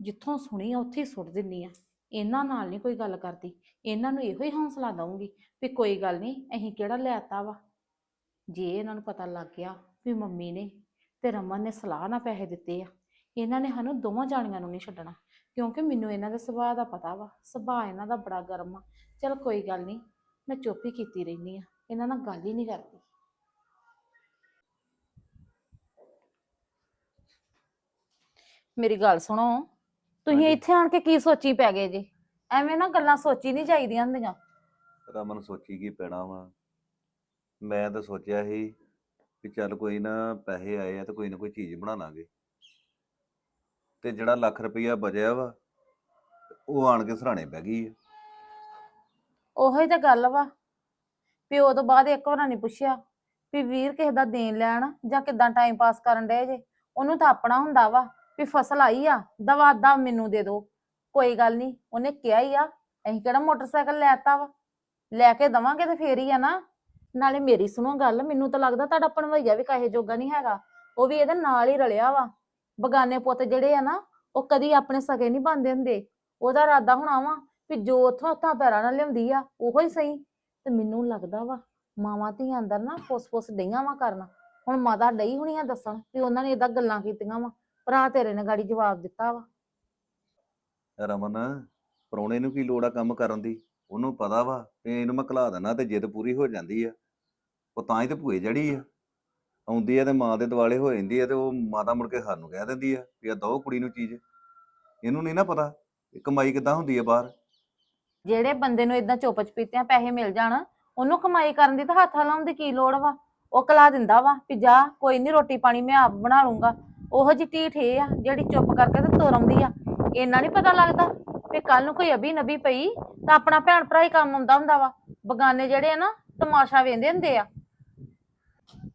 ਜਿੱਥੋਂ ਸੁਣੀ ਆ, ਉੱਥੇ ਸੁੱਟ ਦਿੰਨੀ ਆ। ਇਹਨਾਂ ਨਾਲ ਨਹੀਂ ਕੋਈ ਗੱਲ ਕਰਦੀ। ਇਹਨਾਂ ਨੂੰ ਇਹੋ ਹੀ ਹੌਸਲਾ ਦਊਂਗੀ ਵੀ ਕੋਈ ਗੱਲ ਨਹੀਂ ਅਸੀਂ ਕਿਹੜਾ ਲੈਤਾ ਵਾ। ਜੇ ਇਹਨਾਂ ਨੂੰ ਪਤਾ ਲੱਗ ਗਿਆ ਵੀ ਮੰਮੀ ਨੇ ਤੇ ਰਮਨ ਨੇ ਸਲਾਹ ਨਾਲ ਪੈਸੇ ਦਿੱਤੇ ਆ। ਇਹਨਾਂ ਨੇ ਸਾਨੂੰ ਦੋਵਾਂ ਜਾਣੀਆਂ ਨੂੰ ਨਹੀਂ ਛੱਡਣਾ ਕਿਉਂਕਿ ਮੈਨੂੰ ਇਹਨਾਂ ਦੇ ਸੁਭਾਅ ਦਾ ਪਤਾ ਵਾ। ਸੁਭਾਅ ਇਹਨਾਂ ਦਾ ਬੜਾ ਗਰਮ ਆ। ਚਲ ਕੋਈ ਗੱਲ ਨਹੀਂ ਮੈਂ ਚੁੱਪ ਹੀ ਕੀਤੀ ਰਹਿੰਦੀ ਆ। ਇਹਨਾਂ ਨਾਲ ਗੱਲ ਹੀ ਨਹੀਂ ਕਰਦੀ। ਮੇਰੀ ਗੱਲ ਸੁਣੋ ਤੁਸੀਂ। ਇੱਥੇ ਆਣ ਕੇ ਕੀ ਸੋਚੀ ਪੈ ਗਏ ਜੀ? ਐਵੇਂ ਨਾ ਗੱਲਾਂ ਸੋਚੀ ਨਹੀਂ ਚਾਹੀਦੀਆਂ ਹੁੰਦੀਆਂ। ਰਮਨ ਸੋਚੀ ਕੀ ਪੈਣਾ ਵਾ? ਮੈਂ ਤਾਂ ਸੋਚਿਆ ਸੀ ਕਿ ਚੱਲ ਕੋਈ ਨਾ ਪੈਸੇ ਆਏ ਆ ਤਾਂ ਕੋਈ ਨਾ ਕੋਈ ਚੀਜ਼ ਬਣਾ ਲਾਂਗੇ। ਤੇ ਜਿਹੜਾ ਲੱਖ ਰੁਪਈਆ ਬਚਿਆ ਵਾ, ਉਹ ਆਣ ਕੇ ਸਰਾਣੇ ਪੈ ਗਈ ਆ। ਉਹੀ ਤਾਂ ਗੱਲ ਵਾ ਪਿਓ ਤੋਂ ਬਾਅਦ ਇੱਕ ਵਾਰ ਨਹੀਂ ਪੁੱਛਿਆ ਵੀ ਵੀਰ ਕਿਸੇ ਦਾ ਦੇਣ ਲੈਣ ਜਾਂ ਕਿਦਾਂ ਟਾਈਮ ਪਾਸ ਕਰਨ ਡਏ ਜੇ, ਉਹਨੂੰ ਤਾਂ ਆਪਣਾ ਹੁੰਦਾ ਵਾ ਵੀ ਫਸਲ ਆਈ ਆ, ਦਵਾ ਦਾ ਮੈਨੂੰ ਦੇ ਦੋ। ਕੋਈ ਗੱਲ ਨਹੀਂ ਉਹਨੇ ਕਿਹਾ ਹੀ ਆ, ਅਸੀਂ ਕਿਹੜਾ ਮੋਟਰਸਾਈਕਲ ਲੈਤਾ ਵਾ, ਲੈ ਕੇ ਦਵਾਂਗੇ ਤੇ ਫੇਰ ਹੀ ਆ ਨਾ। ਨਾਲੇ ਮੇਰੀ ਸੁਣੋ ਗੱਲ, ਮੈਨੂੰ ਤਾਂ ਲੱਗਦਾ ਤੁਹਾਡਾ ਭਣਵਈਆ ਵੀ ਕਾਹੇ ਜੋਗਾ ਨਹੀਂ ਹੈਗਾ। ਉਹ ਵੀ ਇਹਦੇ ਨਾਲ ਹੀ ਰਲਿਆ ਵਾ। ਬਗਾਨੇ ਪੁੱਤ ਜਿਹੜੇ ਆ ਨਾ, ਉਹ ਕਦੀ ਆਪਣੇ ਸਗੇ ਨਹੀਂ ਬਣਦੇ ਹੁੰਦੇ। ਉਹਦਾ ਇਰਾਦਾ ਹੋਣਾ ਵਾ ਵੀ ਜੋ ਉੱਥੋਂ ਹੱਥਾਂ ਪੈਰਾਂ ਨਾਲ ਲਿਆਉਂਦੀ ਆ, ਉਹੋ ਹੀ ਸਹੀ। ਤੇ ਮੈਨੂੰ ਲੱਗਦਾ ਵਾ ਮਾਵਾਂ ਧੀਆਂ ਅੰਦਰ ਨਾ ਫੁੱਸ ਫੁੱਸ ਡਈਆਂ ਵਾ ਕਰਨ। ਹੁਣ ਮਾਤਾ ਡਈ ਹੋਣੀ ਆ ਦੱਸਣ ਵੀ ਉਹਨਾਂ ਨੇ ਏਦਾਂ ਗੱਲਾਂ ਕੀਤੀਆਂ ਵਾ। ਭਰਾ ਤੇਰੇ ਨੇ ਗਾੜੀ ਜਵਾਬ ਦਿੱਤਾ ਵਾ। ਰਮਨ ਪਰੋਣੇ ਨੂੰ ਕੀ ਲੋੜ ਆ ਕੰਮ ਕਰਨ ਦੀ? ਉਹਨੂੰ ਪਤਾ ਵਾ ਵੀ ਇਹਨੂੰ ਮੈਂ ਘਲਾ ਦੇਣਾ ਤੇ ਜਿੱਦ ਪੂਰੀ ਹੋ ਜਾਂਦੀ ਆ। ਉਹ ਤਾਂ ਹੀ ਤੇ ਭੂਏ ਜੜੀ ਆ। ਆਉਂਦੀ ਆ ਤੇ ਮਾਂ ਦੇ ਦਿਵਾਲੇ ਹੋ ਜਾਂਦੀ ਆ ਤੇ ਉਹ ਮਾਤਾ ਮੁੜ ਕੇ ਸਾਨੂੰ ਕਹਿ ਦਿੰਦੀ ਆ ਵੀ ਆ ਦੋ ਕੁੜੀ ਨੂੰ ਚੀਜ਼। ਇਹਨੂੰ ਨਹੀਂ ਨਾ ਪਤਾ ਇਹ ਕਮਾਈ ਕਿੱਦਾਂ ਹੁੰਦੀ ਆ ਬਾਹਰ। ਜਿਹੜੇ ਬੰਦੇ ਨੂੰ ਏਦਾਂ ਚੁੱਪ ਚਪੀਤਿਆਂ ਪੈਸੇ ਮਿਲ ਜਾਣ, ਉਹਨੂੰ ਕਮਾਈ ਕਰਨ ਦੀ ਤਾਂ ਹੱਥ ਹਲਾਉਣ ਦੀ ਕੀ ਲੋੜ ਵਾ? ਉਹ ਕਲਾ ਦਿੰਦਾ ਵਾ ਵੀ ਜਾ, ਕੋਈ ਨਹੀਂ ਰੋਟੀ ਪਾਣੀ ਮੈਂ ਆਪ ਬਣਾ ਲੂੰਗਾ। ਉਹੋ ਜਿਹੀ ਢੀਠ ਇਹ ਆ ਜਿਹੜੀ ਚੁੱਪ ਕਰਕੇ ਤੇ ਤੁਰ ਆਉਂਦੀ ਆ। ਇੰਨਾ ਨਹੀਂ ਪਤਾ ਲੱਗਦਾ? ਵੀ ਕੱਲ ਨੂੰ ਕੋਈ ਅਭੀ ਨਬੀ ਪਈ ਤਾਂ ਆਪਣਾ ਭੈਣ ਭਰਾ ਹੀ ਕੰਮ ਆਉਂਦਾ ਹੁੰਦਾ ਵਾ। ਬਗਾਨੇ ਜਿਹੜੇ ਆ ਨਾ ਤਮਾਸ਼ਾ ਵੇਂਦੇ ਹੁੰਦੇ ਆ।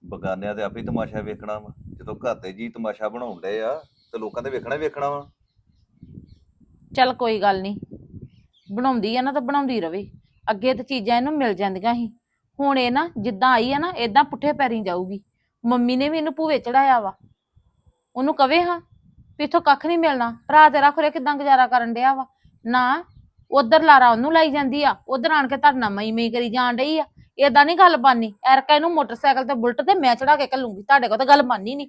ਬਗਾਨਿਆਂ ਦੇ ਆਪੇ ਹੀ ਤਮਾਸ਼ਾ ਵੇਖਣਾ ਵਾ। ਜਦੋਂ ਘਰ ਦੇ ਜੀ ਤਮਾਸ਼ਾ ਬਣਾਉਣ ਡਏ ਆ ਤੇ ਲੋਕਾਂ ਦੇ ਵੇਖਣਾ ਹੀ ਵੇਖਣਾ ਵਾ। ਚੱਲ ਕੋਈ ਗੱਲ ਨਹੀਂ ਬਣਾਉਂਦੀ ਆ ਨਾ ਤਾਂ ਬਣਾਉਂਦੀ ਰਵੇ। ਅੱਗੇ ਤੇ ਚੀਜ਼ਾਂ ਇਹਨੂੰ ਮਿਲ ਜਾਂਦੀਆਂ ਸੀ। ਹੁਣ ਇਹ ਨਾ ਜਿੱਦਾਂ ਆਈ ਆ ਨਾ ਇਦਾਂ ਪੁੱਠੇ ਪੈਰੀਂ ਜਾਊਗੀ। ਮੰਮੀ ਨੇ ਵੀ ਇਹਨੂੰ ਭੂਵੇ ਚੜਾਇਆ ਵਾ। ਉਹਨੂੰ ਕਵੇ ਹਾਂ ਵੀ ਇੱਥੋਂ ਕੱਖ ਨਹੀਂ ਮਿਲਣਾ। ਭਰਾ ਤੇਰਾ ਖੁਰੇ ਕਿਦਾਂ ਗੁਜ਼ਾਰਾ ਕਰਨ ਡਿਆ ਵਾ। ਨਾ, ਉਧਰ ਲਾਰਾ ਉਹਨੂੰ ਲਾਈ ਜਾਂਦੀ ਆ, ਉਧਰ ਆਣ ਕੇ ਤੁਹਾਡੇ ਨਾਲ ਮਈ ਮਈ ਕਰੀ ਜਾਣ ਡਈ ਆ। ਏਦਾਂ ਨਹੀਂ ਗੱਲ ਬਾਨੀ, ਐਰਕਾ ਇਹਨੂੰ ਮੋਟਰਸਾਈਕਲ ਤੇ ਬੁਲਟ ਤੇ ਮੈਂ ਚੜਾ ਕੇ ਘੱਲੂੰਗੀ, ਤੁਹਾਡੇ ਕੋਲ ਤਾਂ ਗੱਲ ਬਾਨੀ ਨਹੀਂ